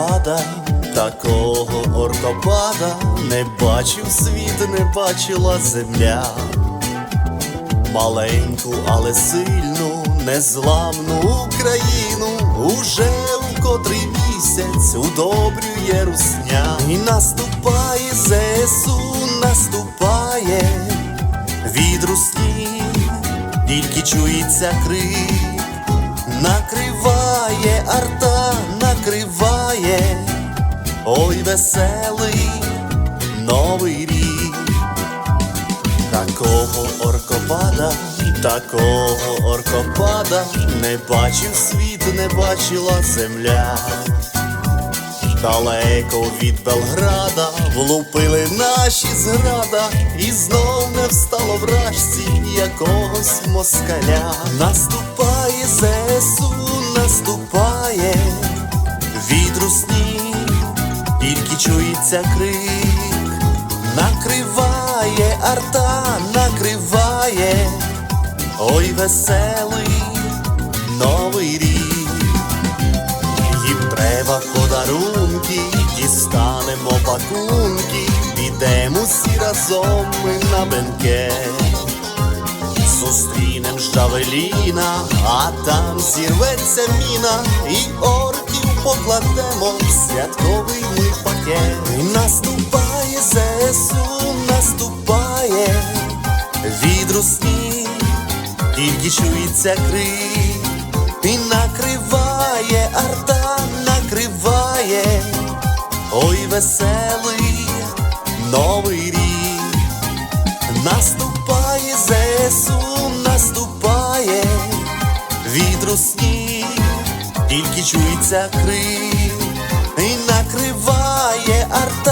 оркопада, такого оркопада не бачив світ, не бачила земля. Маленьку, але сильну, незламну Україну уже у котрий місяць удобрює русня. І наступає ЗСУ, наступає від русні, тільки чується крик, ой веселий новий рік. Такого оркопада, такого оркопада не бачив світ, не бачила земля. Далеко від Белграда влупили наші зграда, і знов не встало вражці якогось москаля. Наступає ЗСУ, наступає чується крик, накриває арта, накриває, ой веселий новий рік. Їм треба подарунки, дістанемо пакунки, підемо всі разом ми на бенкет. Зустрінем Жавеліна, а там зірветься міна, і орків покладемо в святковий І наступає ЗСУ, наступає. Від русні, тільки чується крик, і накриває арта, накриває, ой веселий новий рік. Наступає ЗСУ, наступає. Від русні, тільки чується крик, і накриває арта,